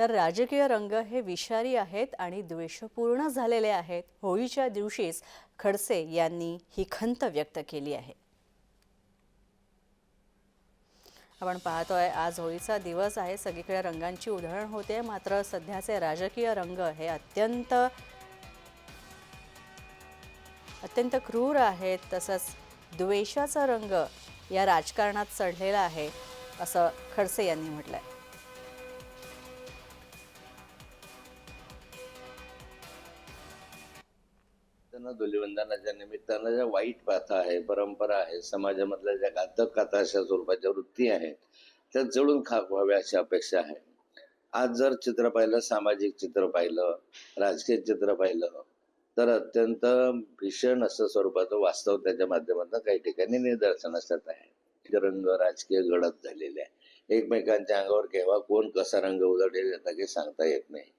तर राजकीय रंग हे विषारी आहेत आणि द्वेषपूर्ण झालेले आहेत. होळीच्या दिवशीच खडसे यांनी ही खंत व्यक्त केली आहे. आपण पाहतोय आज होळीचा दिवस आहे. सगळीकडे रंगांची उधळण होते. मात्र सध्याचे राजकीय रंग हे अत्यंत अत्यंत क्रूर आहेत. तसंच द्वेषाचा रंग या राजकारणात चढलेला आहे असं खडसे यांनी म्हटलं आहे त्यांना धुलिवंदनाच्या निमित्तानं ज्या वाईट प्रथा आहे परंपरा आहे समाजामधल्या ज्या घातक कथा अशा स्वरूपाच्या वृत्ती आहेत त्या जळून खाकवाव्या अशी अपेक्षा आहे. आज जर चित्र पाहिलं सामाजिक चित्र पाहिलं राजकीय चित्र पाहिलं तर अत्यंत भीषण असं स्वरूपाचं वास्तव त्याच्या माध्यमातून काही ठिकाणी निदर्शनास येत आहे. रंग राजकीय घडत झालेले आहे. एकमेकांच्या अंगावर केव्हा कोण कसा रंग उधळेल याचा काही सांगता येत नाही.